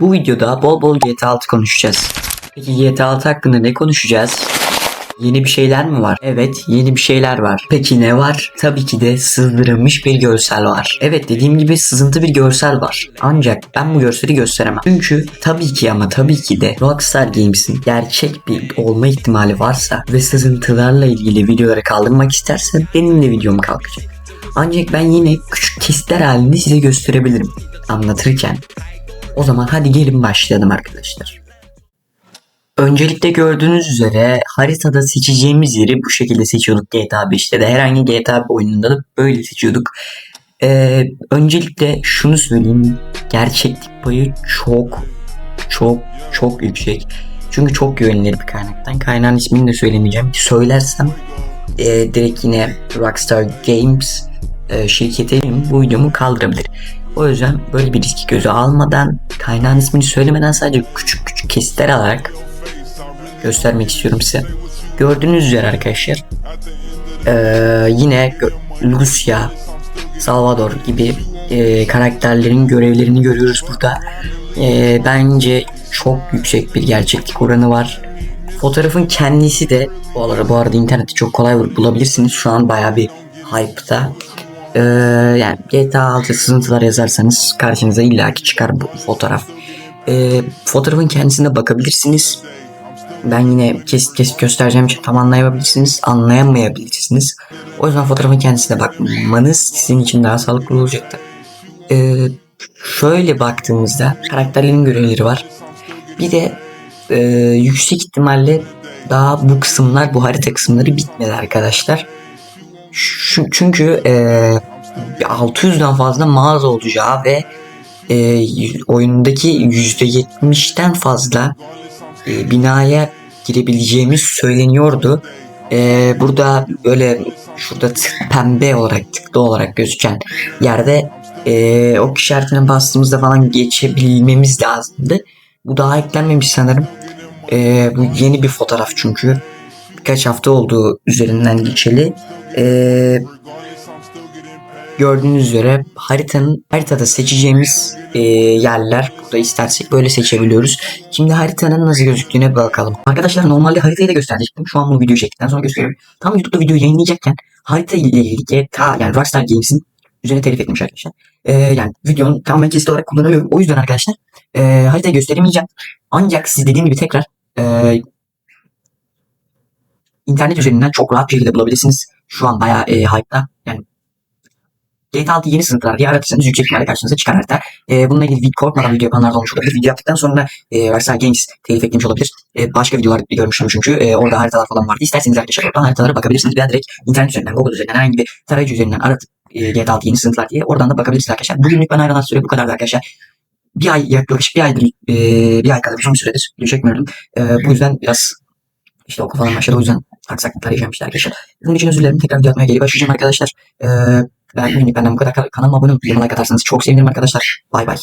Bu videoda bol bol GTA 6 konuşacağız. Peki GTA 6 hakkında ne konuşacağız? Yeni bir şeyler mi var? Evet, yeni bir şeyler var. Peki ne var? Tabii ki de sızdırılmış bir görsel var. Evet, dediğim gibi sızıntı bir görsel var. Ancak ben bu görseli gösteremem. Çünkü tabii ki ama tabii ki de Rockstar Games'in gerçek bir olma ihtimali varsa ve sızıntılarla ilgili videoları kaldırmak istersen benim de videom kalkacak. Ancak ben yine küçük kesitler halinde size gösterebilirim anlatırken. O zaman hadi gelin başlayalım arkadaşlar. Öncelikle gördüğünüz üzere haritada seçeceğimiz yeri bu şekilde seçiyorduk GTA 5'te de. Herhangi GTA oyununda da böyle seçiyorduk. Ee, öncelikle şunu söyleyeyim. Gerçeklik payı çok çok çok yüksek. Çünkü çok güvenilir bir kaynaktan. Kaynağın ismini de söylemeyeceğim. Söylersem e, direkt yine Rockstar Games e, şirketi bu videomu kaldırabilir. O yüzden böyle bir riski göze almadan kaynağın ismini söylemeden sadece küçük küçük kesitler alarak göstermek istiyorum size. Gördüğünüz üzere arkadaşlar eee, yine Lucia, Salvador gibi eee, karakterlerin görevlerini görüyoruz burada. Eee, bence çok yüksek bir gerçeklik oranı var. Fotoğrafın kendisi de bu arada, bu arada internette çok kolay bul- bulabilirsiniz. Şu an bayağı bir hype'ta. Eee, yani GTA 6 sızıntılar yazarsanız karşınıza illaki çıkar bu fotoğraf. Eee, fotoğrafın kendisine bakabilirsiniz. Ben yine kesit kesit göstereceğim için tam anlayabilirsiniz, anlayamayabilirsiniz. O yüzden fotoğrafın kendisine bakmanız sizin için daha sağlıklı olacaktır. Ee, şöyle baktığımızda karakterlerin görevleri var. Bir de e, yüksek ihtimalle daha bu kısımlar, bu harita kısımları bitmedi arkadaşlar. Çünkü e, 600'den fazla mağaza olacağı ve e, oyundaki %70'ten fazla e, binaya girebileceğimiz söyleniyordu. E, burada böyle şurada pembe olarak tıklı olarak gözüken yerde e, o işaretine bastığımızda falan geçebilmemiz lazımdı. Bu daha eklenmemiş sanırım. E, bu yeni bir fotoğraf çünkü. Birkaç hafta oldu üzerinden geçeli. E, gördüğünüz üzere haritanın haritada seçeceğimiz e, yerler burada istersek böyle seçebiliyoruz. Şimdi haritanın nasıl gözüktüğüne bakalım. Arkadaşlar normalde haritayı da gösterecektim. Şu an bu videoyu çektikten sonra gösteriyorum. Tam YouTube'da videoyu yayınlayacakken harita ile ilgili GTA yani Rockstar Games'in üzerine telif etmiş arkadaşlar. E, yani videonun tamamen kesit olarak kullanıyorum. O yüzden arkadaşlar e, haritayı gösteremeyeceğim. Ancak siz dediğim gibi tekrar e, internet üzerinden çok rahat bir şekilde bulabilirsiniz. Şu an bayağı e, hype'da. Yani GTA 6 yeni sınıflar diye aratırsanız yüksek ihtimalle karşınıza çıkar harita. E, bununla ilgili korkmadan video yapanlar da olmuş olabilir. Video yaptıktan sonra e, Rockstar Games telif etmiş olabilir. E, başka videolar görmüştüm çünkü. E, orada haritalar falan vardı. İsterseniz arkadaşlar oradan haritalara bakabilirsiniz. Veya direkt internet üzerinden, Google üzerinden herhangi bir tarayıcı üzerinden aratıp e, GTA 6 yeni sınıflar diye oradan da bakabilirsiniz arkadaşlar. Bugünlük ben ayrılan süre bu kadardı arkadaşlar. Bir ay yaklaşık bir aydır e, bir ay kadar uzun süredir video çekmiyordum. E, bu yüzden biraz işte okul falan başladı o yüzden aksaklıklar yaşamıştı arkadaşlar. Bunun için özür dilerim. Tekrar video atmaya geri başlayacağım arkadaşlar. Ee, ben benden bu kadar. Kanalıma abone olup like atarsanız çok sevinirim arkadaşlar. Bay bay.